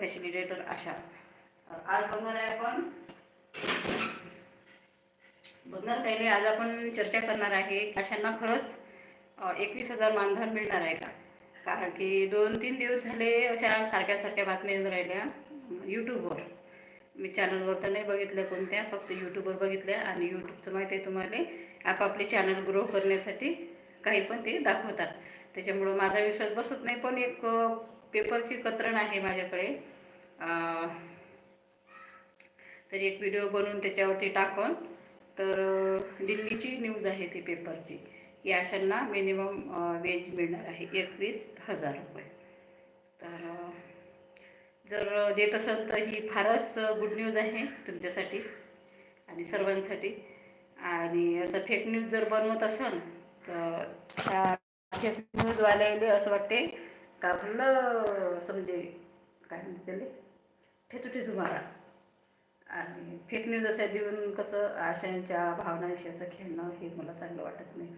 Facilitator अशा. आज बघणार आहे आपण. बघणार पहिले आज आपण चर्चा करणार आहे अशांना खरंच एकवीस हजार मानधन मिळणार आहे का? कारण की दोन तीन दिवस झाले अशा सारख्या सारख्या बातम्या येऊन राहिल्या यूट्यूबवर मी चॅनलवर तर नाही बघितल्या कोणत्या फक्त यूट्यूबवर बघितल्या आणि यूट्यूबचं माहिती आहे तुम्हाला आपापले चॅनल ग्रो करण्यासाठी काही पण ते दाखवतात. त्याच्यामुळं माझा विश्वास बसत नाही पण एक पेपरची कतरण आहे माझ्याकडे. तर एक व्हिडिओ बनवून त्याच्यावरती टाकून तर दिल्लीची न्यूज आहे ती पेपरची या अशांना मिनिमम वेज मिळणार आहे एकवीस हजार रुपये. तर जर देत असेल तर ही फारच गुड न्यूज आहे तुमच्यासाठी आणि सर्वांसाठी. आणि असं फेक न्यूज जर बनवत असेल तर त्या फेक न्यूजवाल्याला असं वाटते का भलं असं म्हणजे काय म्हणते त्याला? ठेचूठेचू मारा. आणि फेक न्यूज असे देऊन कसं आशांच्या भावनांशी असं खेळणं हे मला चांगलं वाटत नाही.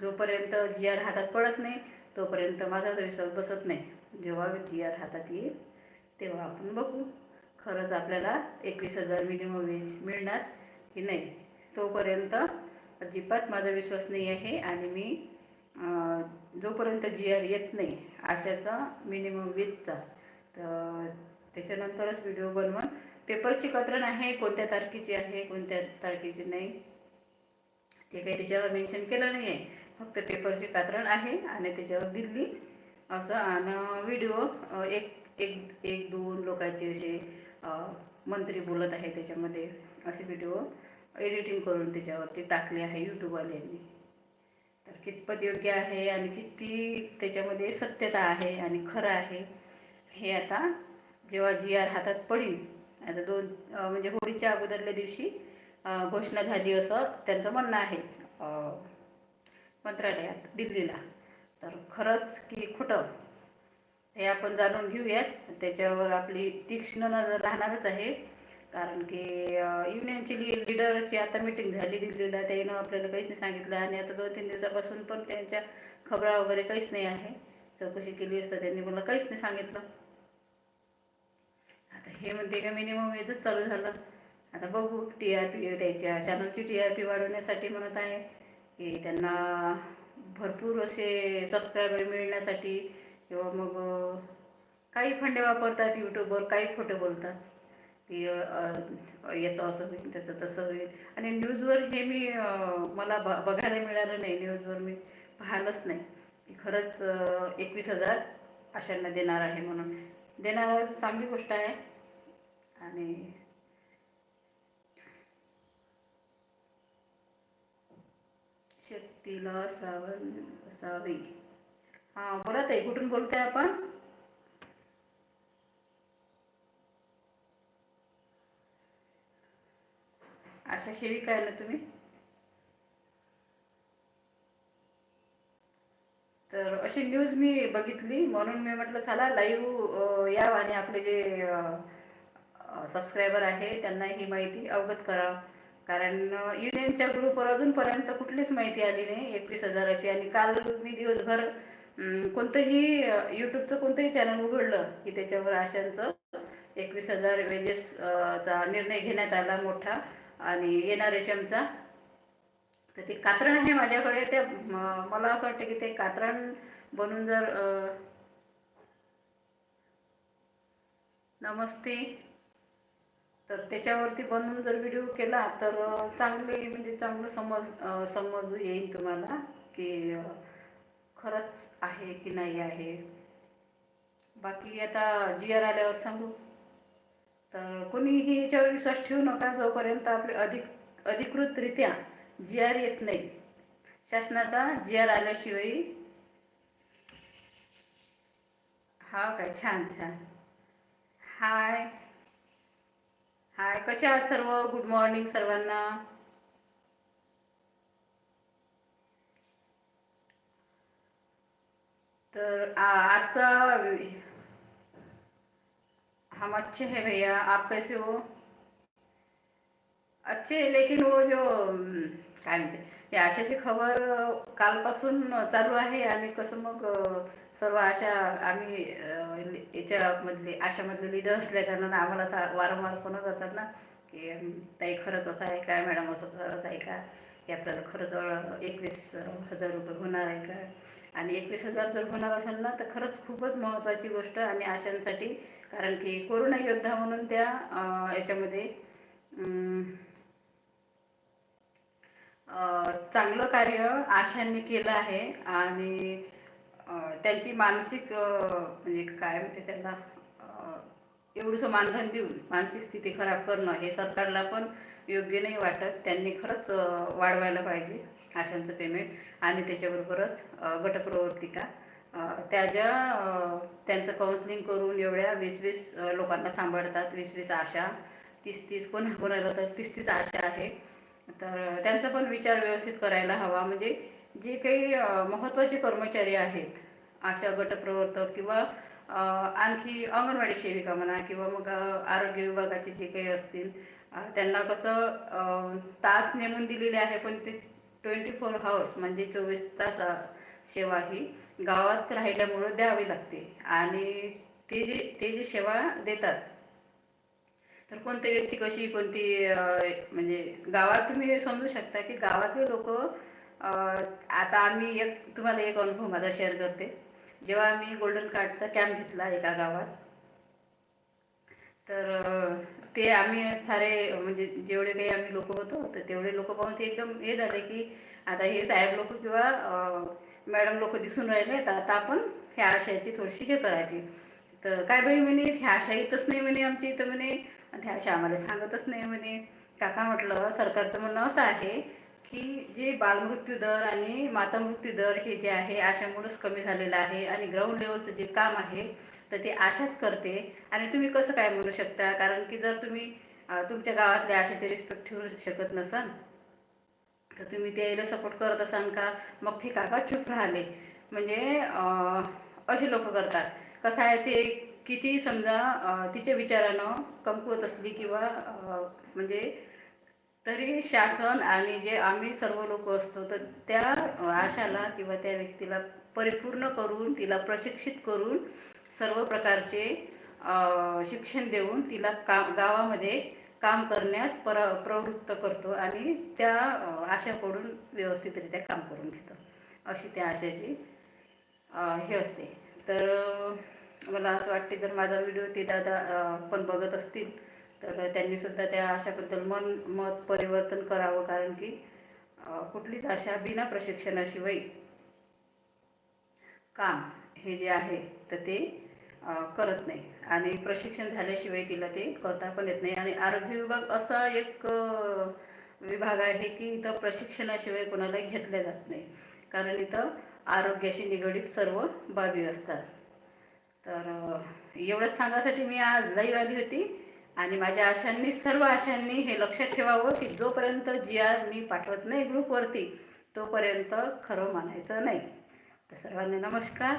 जोपर्यंत जी आर हातात पडत नाही तोपर्यंत माझा तर विश्वास बसत नाही. जेव्हा जी आर हातात येईल तेव्हा आपण बघू. खरंच आपल्याला एकवीस हजार मिनिमम वेज मिळणार की नाही? तोपर्यंत अजिबात माझा विश्वास नाही आहे आणि मी जोपर्यंत जी आर येत नाही आशाचा मिनिमम वेजचा तर त्याच्यानंतरच व्हिडिओ बनवा पेपरची कतरण आहे कोणत्या तारखेची आहे कोणत्या तारखेची नाही ते काही त्याच्यावर मेन्शन केलं नाही आहे फक्त पेपरची कात्रण आहे आणि त्याच्यावर दिल्ली असं आणि व्हिडिओ एक एक एक दोन लोकांचे असे मंत्री बोलत आहे त्याच्यामध्ये. असे व्हिडिओ एडिटिंग करून त्याच्यावरती टाकले आहे यूट्यूबवाल्यांनी. तर कितपत योग्य आहे आणि किती त्याच्यामध्ये सत्यता आहे आणि खरं आहे हे आता जेव्हा जी आर हातात पडील आता दोन म्हणजे होळीच्या अगोदरल्या दिवशी घोषणा झाली असं त्यांचं म्हणणं आहे मंत्रालयात दिल्लीला. तर खरंच की खोटं हे आपण जाणून घेऊयात. त्याच्यावर आपली तीक्ष्ण नजर राहणारच आहे. कारण की युनियनची ली लिडरची आता मिटिंग झाली दिल्लीला. त्यानं आपल्याला काहीच नाही सांगितलं. आणि आता दोन तीन दिवसापासून पण त्यांच्या खबरा वगैरे काहीच नाही आहे. चौकशी केली असता त्यांनी मला काहीच नाही सांगितलं. आता हे म्हणते का मिनिमम वेजच चालू झालं. आता बघू टी आर पी त्याच्या चॅनलची टी आर पी वाढवण्यासाठी म्हणत आहे. की त्यांना भरपूर असे सबस्क्रायबर मिळण्यासाठी किंवा मग काही फंडे वापरतात यूट्यूबवर काही खोटे बोलतात. की याचं असं होईल त्याचं तसं होईल. आणि न्यूजवर हे मी मला ब बघायला मिळालं नाही. न्यूजवर मी पाहिलंच नाही. की खरंच एकवीस हजार अशांना देणार आहे म्हणून. देणार चांगली गोष्ट आहे. आणि शक्तीला श्रावण असावी. हा बोलत आहे कुठून बोलताय आपण? आशा सेविका आहे ना तुम्ही? तर अशी न्यूज मी बघितली. म्हणून मी म्हटलं चला लाईव्ह या आणि आपले जे सबस्क्रायबर आहे त्यांना ही माहिती अवगत करा. कारण युनियनच्या ग्रुपवर अजूनपर्यंत कुठलीच माहिती आली नाही. एकवीस हजाराची. आणि काल मी दिवसभर कोणतंही यूट्यूबचं कोणतंही चॅनल उघडलं की त्याच्यावर आशांचं एकवीस हजार वेजेस चा निर्णय घेण्यात आला मोठा. आणि येणार एच एमचा तर ते कात्रण आहे माझ्याकडे. ते मला असं वाटतं की ते कात्रण बनवून जर नमस्ते तर त्याच्यावरती बनवून जर व्हिडिओ केला तर चांगले म्हणजे चांगलं समज समजू येईल तुम्हाला की खरंच आहे की नाही आहे. बाकी आता जी आर आल्यावर सांगू. तर कोणीही याच्यावर विश्वास ठेवू नका जोपर्यंत आपले अधिक अधिकृतरित्या जी आर येत नाही. शासनाचा जी आर आल्याशिवाय हा काय छान छान. हाय. हाय. कसे आहात सर्व? गुड मॉर्निंग सर्वांना. तर आजचा हम अच्छे है भैया. आप कैसे हो? अच्छे लेकिन वो जो काय म्हणते ही आशाची खबर कालपासून चालू आहे आणि कसं मग सर्व आशा आम्ही याच्यामधले आशामधले लिडर असल्या कारणानं आम्हाला सा वारंवार फोन करतात ना की ताई खरंच असं आहे का? मॅडम असं खरंच आहे का? की आपल्याला खरंच एकवीस हजार रुपये होणार आहे का? आणि एकवीस हजार जर होणार असेल ना तर खरंच खूपच महत्त्वाची गोष्ट आणि आशांसाठी कारण की कोरोना योद्धा म्हणून त्या याच्यामध्ये चांगलं कार्य आशांनी केलं आहे आणि त्यांची मानसिक म्हणजे काय म्हणते त्यांना एवढंसं मानधन देऊन मानसिक स्थिती खराब करणं हे सरकारला पण योग्य नाही वाटत. त्यांनी खरंच वाढवायला पाहिजे आशांचं पेमेंट आणि त्याच्याबरोबरच गटप्रवर्तिका त्या ज्या त्यांचं काउन्सिलिंग करून एवढ्या वीस वीस लोकांना सांभाळतात वीस वीस आशा तीस तीस कोणा कोणाला तर तीस तीस आशा आहे. तर त्यांचा पण विचार व्यवस्थित करायला हवा. म्हणजे जे काही महत्त्वाचे कर्मचारी आहेत आशा गटप्रवर्तक किंवा आणखी अंगणवाडी सेविका म्हणा किंवा मग आरोग्य विभागाचे जे काही असतील त्यांना कसं तास नेमून दिलेले आहे पण ते ट्वेंटी फोर हावर्स म्हणजे चोवीस तास सेवा ही गावात राहिल्यामुळं द्यावी लागते. आणि ते जे ते जी सेवा देतात तर कोणती व्यक्ती कशी कोणती म्हणजे गावात तुम्ही समजू शकता की गावातले लोक आता आम्ही एक तुम्हाला एक अनुभव माझा शेअर करते. जेव्हा आम्ही गोल्डन कार्डचा कॅम्प घेतला एका गावात तर ते आम्ही सारे म्हणजे जेवढे काही आम्ही लोक होतो तर तेवढे लोक पाहून ते एकदम हे झाले की आता हे साहेब लोक किंवा मॅडम लोक दिसून राहिले तर आता आपण ह्या आशयाची थोडीशी हे करायची. तर काय बाई म्हणे ह्या आशा येतच नाही म्हणे आमची इथं म्हणे. आणि अशा आम्हाला सांगतच नाही म्हणे. काका म्हटलं सरकारचं म्हणणं असं आहे की जे बालमृत्यू दर आणि मातामृत्यू दर हे जे आहे आशामुळंच कमी झालेलं आहे आणि ग्राउंड लेवलचं जे काम आहे तर ते आशाच करते. आणि तुम्ही कसं काय म्हणू शकता? कारण की जर तुम्ही तुमच्या गावातल्या आशाचे रिस्पेक्ट ठेवू शकत नसाल तर तुम्ही त्याला सपोर्ट करत असाल का? मग ते काका चूप राहिले. म्हणजे असे लोक करतात. कसं आहे ते किती समजा तिच्या विचारानं कमकुवत असली किंवा म्हणजे तरी शासन आणि जे आम्ही सर्व लोक असतो तर त्या आशाला किंवा त्या व्यक्तीला परिपूर्ण करून तिला प्रशिक्षित करून सर्व प्रकारचे शिक्षण देऊन तिला का गावामध्ये काम करण्यास पर प्रवृत्त करतो आणि त्या आशाकडून व्यवस्थितरित्या काम करून घेतो. अशी त्या आशाची हे असते. तर मला असं वाटते जर माझा व्हिडिओ ते दादा पण बघत असतील तर त्यांनी सुद्धा त्या आशाबद्दल मन मत परिवर्तन करावं. कारण की कुठलीच आशा बिना प्रशिक्षणाशिवाय काम हे जे आहे तर ते करत नाही. आणि प्रशिक्षण झाल्याशिवाय तिला ते करता पण येत नाही. आणि आरोग्य विभाग असा एक विभाग आहे की इथं प्रशिक्षणाशिवाय कोणालाही घेतल्या जात नाही. कारण इथं आरोग्याशी निगडीत सर्व बाबी असतात. तर एवढंच सांगायसाठी मी आज लाईव्ह आली होती. आणि माझ्या आशांनी सर्व आशांनी हे लक्षात ठेवावं की जोपर्यंत जी आर मी पाठवत नाही ग्रुपवरती तोपर्यंत खरं मानायचं नाही. तर सर्वांना नमस्कार.